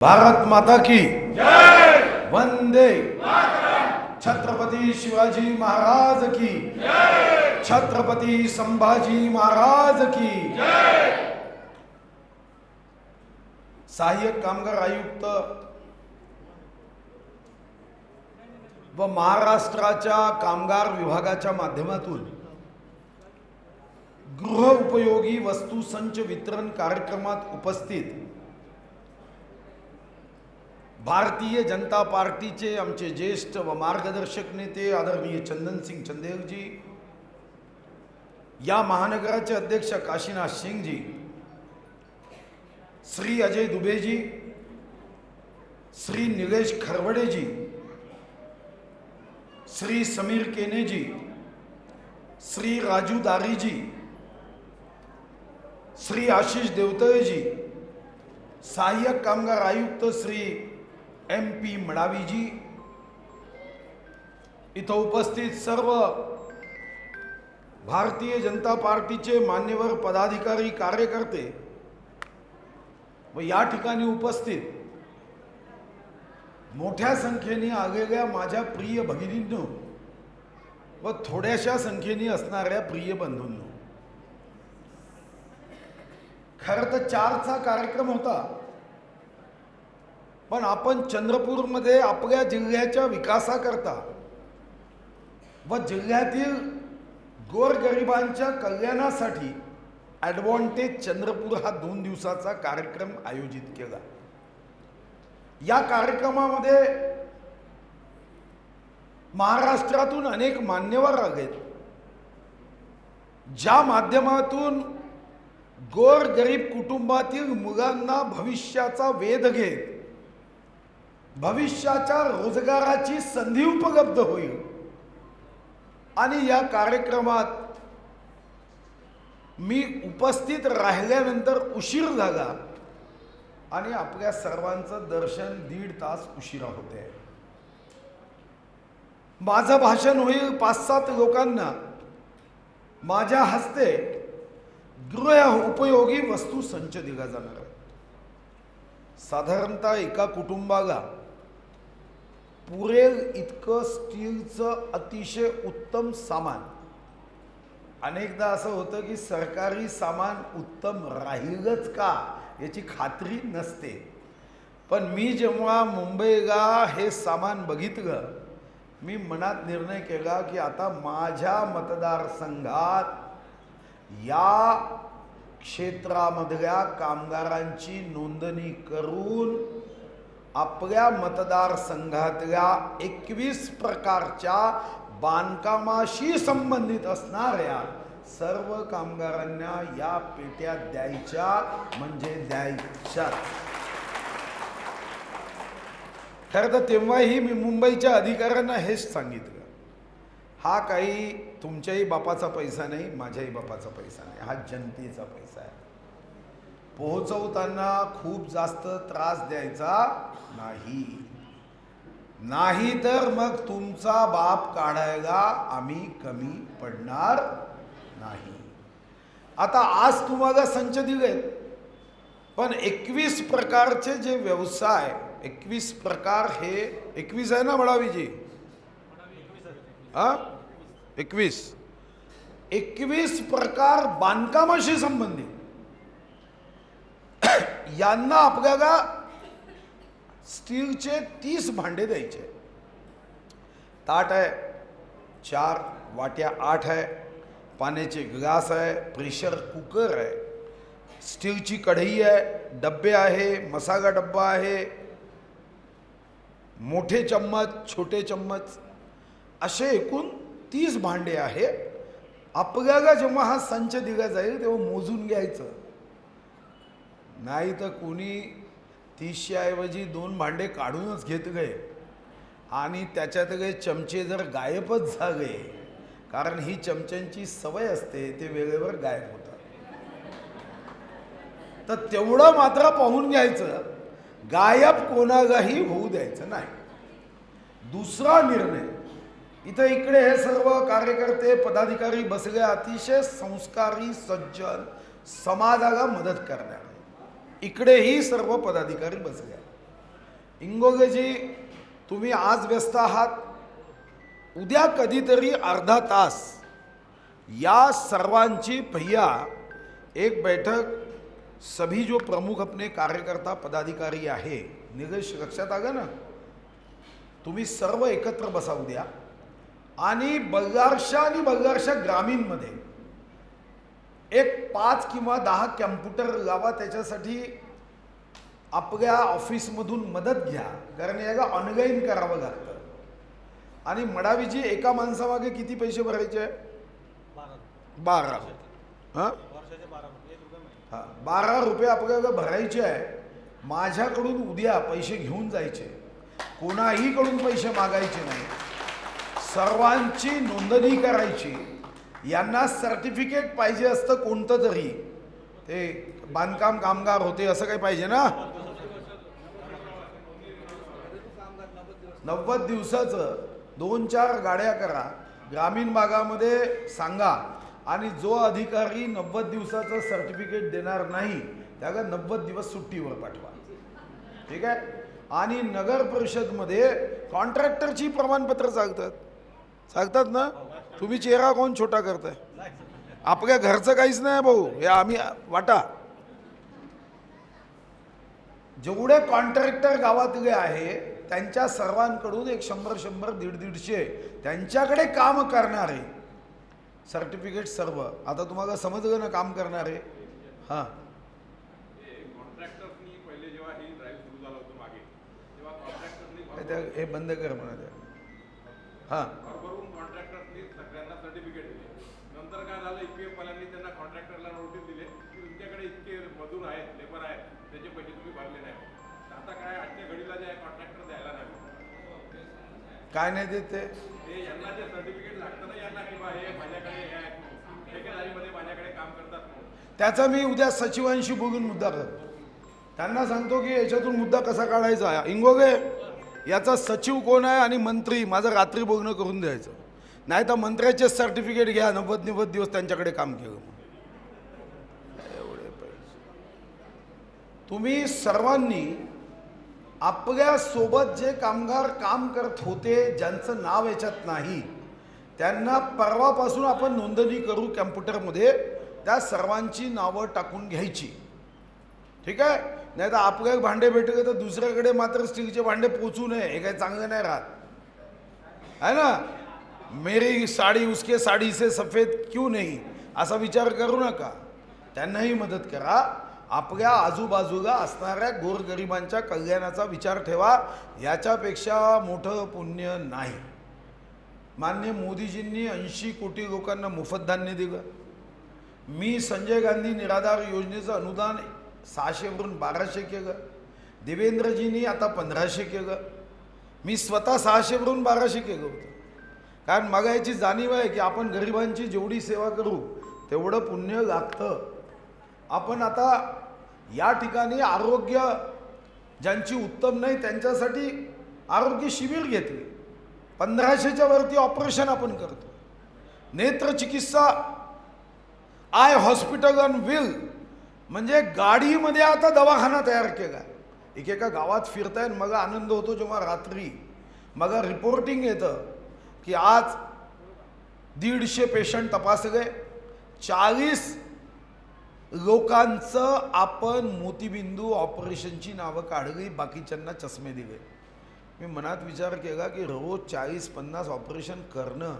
भारत माता की। वंदे छत्रपती शिवाजी महाराज की। छत्रपती संभाजी महाराज की। सहाय्यक कामगार आयुक्त व महाराष्ट्राच्या कामगार विभागाच्या माध्यमातून गृह उपयोगी वस्तू संच वितरण कार्यक्रमात उपस्थित भारतीय जनता पार्टीचे आमचे ज्येष्ठ व मार्गदर्शक नेते आदरणीय चंदनसिंग चंदेवजी या महानगराचे अध्यक्ष काशीनाथ सिंगजी श्री अजय दुबेजी श्री निलेश खरवडेजी श्री समीर केनेजी श्री राजू दारीजी श्री आशिष देवतळेजी सहाय्यक कामगार आयुक्त श्री एम पी मडावीजी. इथं उपस्थित सर्व भारतीय जनता पार्टीचे मान्यवर पदाधिकारी कार्यकर्ते व या ठिकाणी उपस्थित मोठ्या संख्येने आलेल्या माझ्या प्रिय भगिनींनो व थोड्याशा संख्येने असणाऱ्या प्रिय बंधूंनो. खरं तर चारचा कार्यक्रम होता. पण आपण चंद्रपूरमध्ये आपल्या जिल्ह्याच्या विकासाकरता व जिल्ह्यातील गोरगरिबांच्या कल्याणासाठी ॲडव्हान्टेज चंद्रपूर हा दोन दिवसाचा कार्यक्रम आयोजित केला. या कार्यक्रमामध्ये महाराष्ट्रातून अनेक मान्यवर आहेत ज्या माध्यमातून गोर गरीब कुटुंबातील मुलांना भविष्याचा वेध घेत भविष्याच्या रोजगाराची संधी उपलब्ध होईल. आणि या कार्यक्रमात मी उपस्थित राहिल्यानंतर उशीर झाला आणि आपल्या सर्वांचं दर्शन दीड तास उशिरा होते. माझं भाषण होईल पाच सात लोकांना. माझ्या हस्ते गृह उपयोगी वस्तू संच दिला जाणार आहे साधारणतः एका कुटुंबाला पुरेल इतकं स्टीलचं अतिशय उत्तम सामान. अनेकदा असं होतं की सरकारी सामान उत्तम राहीलच का याची खात्री नसते. पण मी जेव्हा मुंबईला हे सामान बघितलं मी मनात निर्णय केला की आता माझ्या मतदारसंघात या क्षेत्रामधल्या कामगारांची नोंदणी करून आपल्या मतदारसंघातल्या एकवीस प्रकारच्या बांधकामाशी संबंधित असणाऱ्या सर्व कामगारांना या पेट्या द्यायच्या म्हणजे द्यायच्या. खरं तर तेव्हाही मी मुंबईच्या अधिकाऱ्यांना हेच सांगितलं. हा काही तुमच्याही बापाचा पैसा नाही माझ्याही बापाचा पैसा नाही हा जनतेचा पैसा आहे. पोहोचवताना खूप जास्त त्रास द्यायचा नाही. नाही तर मग तुमचा बाप काढायला आम्ही कमी पडणार नाही. आता आज तुम्हाला संच दिलेत पण एकवीस प्रकारचे जे व्यवसाय एकवीस प्रकार हे एकवीस आहे ना बडावीजी हा? एकवीस. एकवीस प्रकार बांधकामाशी संबंधित. यांना आपल्याला स्टीलचे तीस भांडे द्यायचे. ताट आहे चार वाट्या आठ आहे पाण्याचे ग्लास आहे प्रेशर कुकर आहे. स्टीलची कढई आहे डब्बे आहे मसाला डब्बा आहे. मोठे चम्मच छोटे चम्मच असे एकूण तीस भांडे आहे. आपल्याला जेव्हा हा संच दिला जाईल तेव्हा मोजून घ्यायचं. नाही तर कोणी तीसच्याऐवजी दोन भांडे काढूनच घेत गए. आणि त्याच्यात काही चमचे जर गायबच झाले कारण ही चमच्यांची सवय असते ते वेळेवर गायब होतात. तर तेवढं मात्र पाहून घ्यायचं गायब कोणालाही होऊ द्यायचं नाही. दुसरा निर्णय इथं इकडे हे सर्व कार्यकर्ते पदाधिकारी बसले अतिशय संस्कारी सज्जन समाजाला मदत करणार. इकडेही सर्व पदाधिकारी बसले आहेत. इंगोगेजी तुम्ही आज व्यस्त आहात. उद्या कधीतरी अर्धा तास या सर्वांची भैया एक बैठक सभी जो प्रमुख अपने कार्यकर्ता पदाधिकारी आहे निलेश लक्षात आलं ना? तुम्ही सर्व एकत्र बसा उद्या. आणि बल्लारशा आणि बल्लारशा ग्रामीणमध्ये एक पाच किंवा दहा कॅम्प्युटर लावा त्याच्यासाठी आपल्या ऑफिसमधून मदत घ्या. कारण याला ऑनलाईन करावं लागतं. आणि मडावीची एका माणसामागे किती पैसे भरायचे? आहे बारा. हां? बारा रुपये बारा रुपये आपल्याला भरायचे आहे. माझ्याकडून उद्या पैसे घेऊन जायचे. कोणाहीकडून पैसे मागायचे नाही. सर्वांची नोंदणी करायची. यांना सर्टिफिकेट पाहिजे असतं कोणतं तरी. ते बांधकाम कामगार होते असं काही पाहिजे ना? नव्वद दिवसाचं दोन चार गाड्या करा ग्रामीण भागामध्ये सांगा. आणि जो अधिकारी नव्वद दिवसाचं सर्टिफिकेट देणार नाही त्याला नव्वद दिवस सुट्टीवर पाठवा. ठीक आहे? आणि नगर परिषदमध्ये कॉन्ट्रॅक्टरची प्रमाणपत्र सांगतात. सांगतात ना? तुम्ही चेहरा कोण छोटा करताय? आपल्या घरचं काहीच नाही भाऊ. हे आम्ही वाटा. जेवढे कॉन्ट्रॅक्टर गावातले आहे त्यांच्या सर्वांकडून एक शंभर शंभर दीड दीडशे त्यांच्याकडे काम करणारे सर्टिफिकेट सर्व. आता तुम्हाला समजलं ना काम करणारे? हां. ही बंद कर म्हणा हां. मजूर आहेत लेबर आहेत त्याचे पैसे तुम्ही भरले नाही. आता काय आजच्या घडीला जे कॉन्ट्रॅक्टर द्यायला नाही. काय नाही देत ते? यांना जे सर्टिफिकेट लागतं ना यांना की बा हे माझ्याकडे हे आहे. ठेकेदारीमध्ये माझ्याकडे काम करतात त्याचा मी उद्या सचिवांशी बोलून मुद्दा करतो. त्यांना सांगतो की याच्यातून मुद्दा कसा काढायचा? इंगोगे याचा सचिव कोण आहे आणि मंत्री? माझं रात्री बोलणं करून द्यायचं. नाही तर मंत्र्याचे सर्टिफिकेट घ्या नव्वद नव्वद दिवस त्यांच्याकडे काम केलं म्हणून. एवढे पैसे तुम्ही सर्वांनी आपल्यासोबत जे कामगार काम करत होते ज्यांचं नाव याच्यात नाही त्यांना परवापासून आपण नोंदणी करू कॅम्प्युटरमध्ये त्या सर्वांची नावं टाकून घ्यायची. ठीक आहे? नाही तर आपल्या भांडे भेटले तर दुसऱ्याकडे मात्र स्टीलचे भांडे पोचू नये. हे काही चांगलं नाही राहत. है ना? मेरी साडी उसके साडी से सफेद क्यों नाही? असा विचार करू नका. त्यांनाही मदत करा. आपल्या आजूबाजूला असणाऱ्या गोरगरिबांच्या कल्याणाचा विचार ठेवा. याच्यापेक्षा मोठं पुण्य नाही. मान्य मोदीजींनी ऐंशी कोटी लोकांना मोफत धान्य दिलं. मी संजय गांधी निराधार योजनेचं अनुदान सहाशेवरून बाराशे केलं. देवेंद्रजींनी आता पंधराशे केलं. मी स्वतः सहाशेवरून बाराशे केलं होतं. कारण मला याची जाणीव आहे की आपण गरिबांची जेवढी सेवा करू तेवढं पुण्य लागतं. आपण आता या ठिकाणी आरोग्य ज्यांची उत्तम नाही त्यांच्यासाठी आरोग्य शिबिर घेतले. पंधराशेच्या वरती ऑपरेशन आपण करतो. नेत्रचिकित्सा आय हॉस्पिटल ऑन व्हील म्हणजे गाडीमध्ये आता दवाखाना तयार केला. एकेका गावात फिरताय आणि मग आनंद होतो जेव्हा रात्री मग रिपोर्टिंग येतं की आज दीडशे पेशंट तपासले. चाळीस लोकांचं आपण मोतीबिंदू ऑपरेशनची नावं काढली बाकीच्यांना चष्मे दिले. मी मनात विचार केला की रोज चाळीस पन्नास ऑपरेशन करणं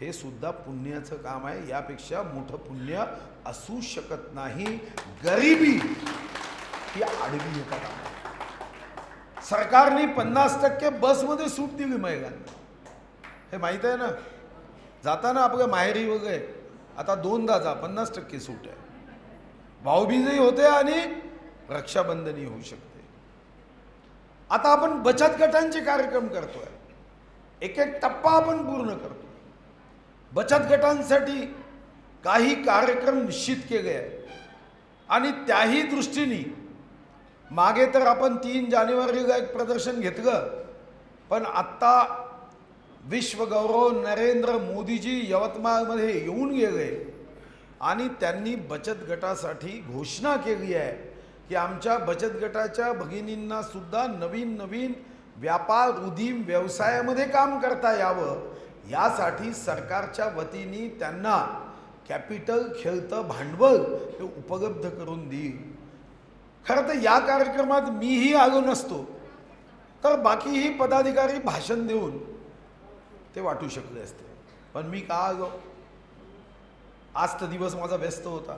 हे सुद्धा पुण्याचं काम आहे. यापेक्षा मोठं पुण्य असू शकत नाही. गरिबी ही आडवी येतात सरकारने पन्नास टक्के बसमध्ये सूट दिली महिलांना. हे माहीत आहे ना? जाताना आपल्या माहेरी वगैरे आता दोनदा जा पन्नास टक्के सूट आहे. भाऊबीजही होते आणि रक्षाबंधनही होऊ शकते. आता आपण बचत गटांचे कार्यक्रम करतोय. एक एक टप्पा आपण पूर्ण करतो बचत गटांसाठी काही कार्यक्रम निश्चित केले आहेत. आणि त्याही दृष्टीने मागे तर आपण तीन जानेवारीला एक प्रदर्शन घेतलं पण आत्ता विश्वगौरव नरेंद्र मोदीजी यवतमाळमध्ये येऊन गेले. आणि त्यांनी बचत गटासाठी घोषणा केली आहे की आमच्या बचत गटाच्या भगिनींना सुद्धा नवीन नवीन व्यापार उदीम व्यवसायामध्ये काम करता यावं. यासाठी सरकारच्या वतीने त्यांना कॅपिटल खेळतं भांडवल हे उपलब्ध करून देईल. खरं तर या कार्यक्रमात मीही आलो नसतो. तर बाकीही पदाधिकारी भाषण देऊन ते वाटू शकले असते. पण मी का आलो? आज तर दिवस माझा व्यस्त होता.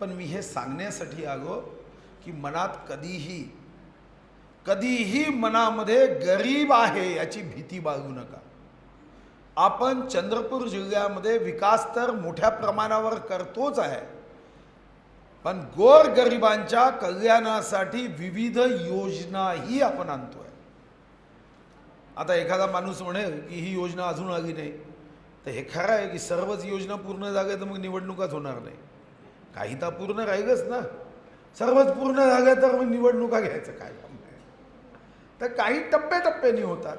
पण मी हे सांगण्यासाठी आलो की मनात कधीही कधीही मनामध्ये गरीब आहे याची भीती बाळगू नका. आपण चंद्रपूर जिल्ह्यामध्ये विकास तर मोठ्या प्रमाणावर करतोच आहे पण गोर गरिबांच्या कल्याणासाठी विविध योजनाही आपण आणतोय. आता एखादा माणूस म्हणेल की ही योजना अजून आली नाही. तर हे खरं आहे की सर्वच योजना पूर्ण झाल्या तर मग निवडणुकाच होणार नाही. काही तर पूर्ण राहीलच ना. सर्वच पूर्ण झाल्या तर मग निवडणुका घ्यायचं काय काम नाही तर काही टप्प्याटप्प्याने होतात.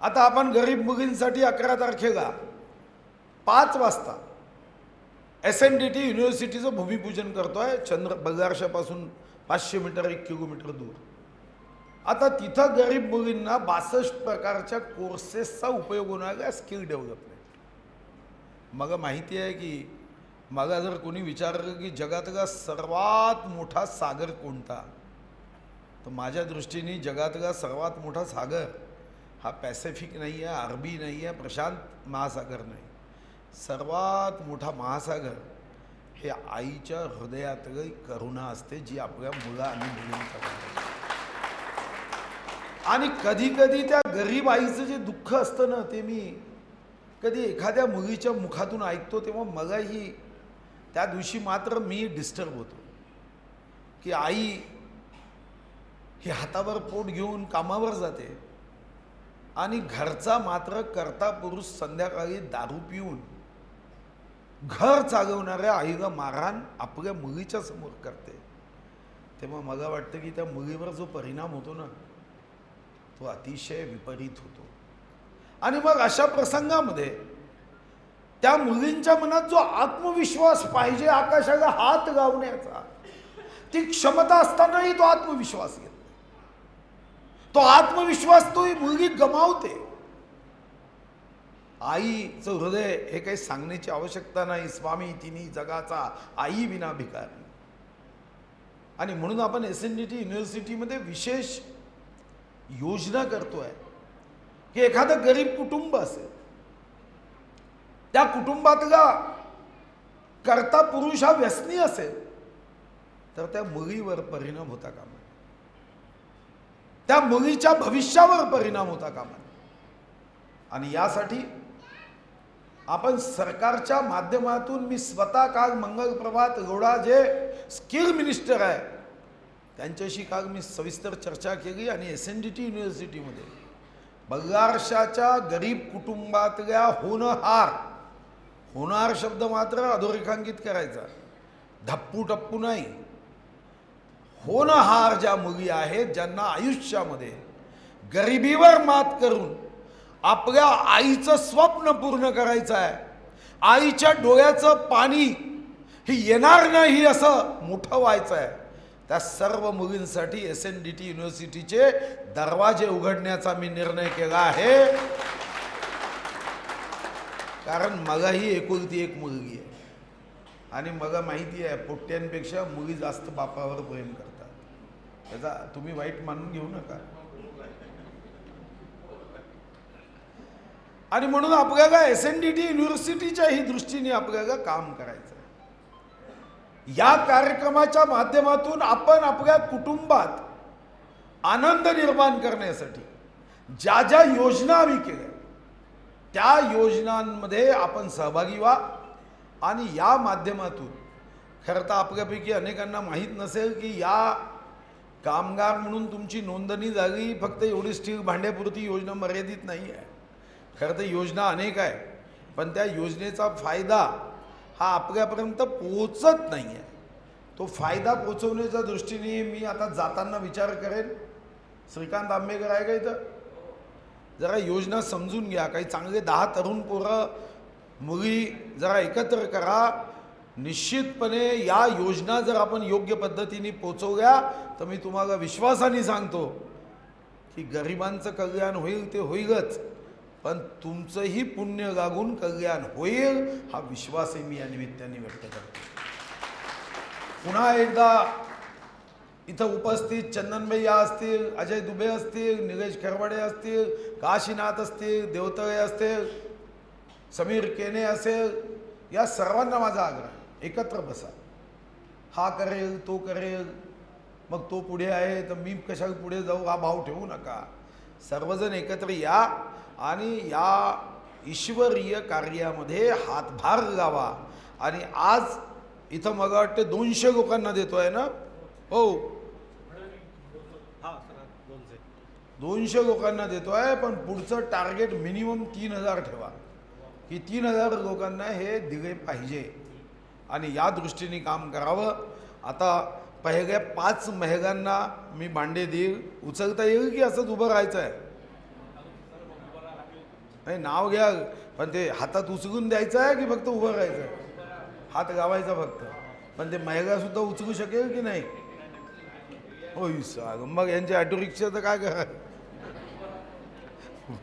आता आपण गरीब मुलींसाठी अकरा तारखेला पाच वाजता एस एन डी टी युनिव्हर्सिटीचं भूमिपूजन करतोय. चंद्र बगारशापासून पाचशे मीटर एक किलोमीटर दूर. आता तिथं गरीब मुलींना बासष्ट प्रकारच्या कोर्सेसचा उपयोग होणार आहे. स्किल डेव्हलप मग माहिती आहे की मला जर कोणी विचारलं की जगातला सर्वात मोठा सागर कोणता? तर माझ्या दृष्टीने जगातला सर्वात मोठा सागर हा पॅसिफिक नाही आहे अरबी नाही आहे प्रशांत महासागर नाही. सर्वात मोठा महासागर हे आईच्या हृदयातली करुणा असते जी आपल्या मुला आणि मुलींच्या आणि कधी कधी त्या गरीब आईचं जे दुःख असतं ना ते मी कधी एखाद्या मुलीच्या मुखातून ऐकतो तेव्हा मलाही त्या दिवशी मात्र मी डिस्टर्ब होतो. की आई ही हातावर पोट घेऊन कामावर जाते आणि घरचा मात्र करता पुरुष संध्याकाळी दारू पिऊन घर चालवणाऱ्या आईला मारहाण आपल्या मुलीच्या समोर करते. तेव्हा मला वाटतं की त्या मुलीवर जो परिणाम होतो ना तो अतिशय विपरीत होतो. आणि मग अशा प्रसंगामध्ये त्या मुलींच्या मनात जो आत्मविश्वास पाहिजे आकाशाला हात लावण्याचा ती क्षमता असतानाही तो आत्मविश्वास येत तो आत्मविश्वास तो ही मुलगी गमावते. आईचं हृदय हे काही सांगण्याची आवश्यकता नाही. स्वामी तिन्ही जगाचा आई विना भिकारी आणि म्हणून आपण एस एन डी टी युनिव्हर्सिटीमध्ये विशेष योजना करतोय. की एखादं गरीब कुटुंब असेल त्या कुटुंबातला करता पुरुष हा व्यसनी असेल तर त्या मुलीवर परिणाम होता कामा त्या मुलीच्या भविष्यावर परिणाम होता कामा आणि यासाठी आपण सरकारच्या माध्यमातून मी स्वतः काल मंगल प्रभात गौडा जे स्किल मिनिस्टर आहे त्यांच्याशी काल मी सविस्तर चर्चा केली आणि एस एन डी टी युनिव्हर्सिटीमध्ये बगारशाच्या गरीब कुटुंबातल्या होणहार होणार शब्द मात्र अधोरेखांकित करायचा. धप्पू टप्पू नाही. होणहार ज्या मुली आहेत ज्यांना आयुष्यामध्ये गरिबीवर मात करून आपल्या आईचं स्वप्न पूर्ण करायचं आहे आईच्या डोळ्याचं पाणी हे येणार नाही असं मोठं व्हायचं आहे. त्या सर्व मुलींसाठी एस एन डी टी युनिव्हर्सिटीचे दरवाजे उघडण्याचा मी निर्णय केला आहे. कारण मलाही एकुलती एक मुलगी आहे. आणि मला माहिती आहे पोट्ट्यांपेक्षा मुली जास्त बापावर प्रेम करतात. त्याचा तुम्ही वाईट मानून घेऊ नका. आणि म्हणून आपल्याला एस एन डी टी युनिव्हर्सिटीच्याही दृष्टीने आपल्याला काम करायचं आहे या कार्यक्रमाच्या माध्यमातून आपण आपल्या कुटुंबात आनंद निर्माण करण्यासाठी ज्या ज्या योजना आम्ही केल्या त्या योजनांमध्ये आपण सहभागी व्हा. आणि या माध्यमातून खरं तर आपल्यापैकी अनेकांना माहीत नसेल की या कामगार म्हणून तुमची नोंदणी झाली फक्त एवढी स्टील भांड्यापुरती योजना मर्यादित नाही आहे खरं तर योजना अनेक आहे पण त्या योजनेचा फायदा हा आपल्यापर्यंत पोचत नाही आहे तो फायदा पोचवण्याच्या दृष्टीने मी आता जाताना विचार करेन. श्रीकांत आंबेकर आहे का इथं? जरा योजना समजून घ्या. काही चांगले दहा तरुण पोरं मुली जरा एकत्र करा. निश्चितपणे या योजना जर आपण योग्य पद्धतीने पोचवल्या तर मी तुम्हाला विश्वासाने सांगतो की गरिबांचं कल्याण होईल ते होईलच. पण तुमचंही पुण्य गागून कल्याण होईल हा विश्वासही मी या निमित्ताने व्यक्त करतो. पुन्हा एकदा इथं उपस्थित चंदनभैया असतील अजय दुबे असतील निलेश खरवडे असतील काशीनाथ असतील देवतळे असतील समीर केने असेल या सर्वांना माझा आग्रह एकत्र बसा. हा करेल तो करेल मग तो पुढे आहे तर मी कशा पुढे जाऊ हा भाव ठेवू नका. सर्वजण एकत्र या आणि या ईश्वरीय कार्यामध्ये हातभार लावा. आणि आज इथं मला वाटते दोनशे लोकांना देतोय ना? हो. हा दोनशे. लोकांना देतोय पण पुढचं टार्गेट मिनिमम तीन हजार ठेवा. की तीन हजार लोकांना हे दिले पाहिजे. आणि या दृष्टीने काम करावं. आता पहिल्या पाच महिलांना मी भांडे देईल. उचलता येईल की असंच उभं राहायचं आहे नाही नाव घ्या. पण ते हातात उचलून द्यायचं आहे की फक्त उभं राहायचं? हात गावायचा फक्त. पण ते महिलासुद्धा उचलू शकेल की नाही? होई साग. मग यांच्या ऑटो रिक्षाचं काय करा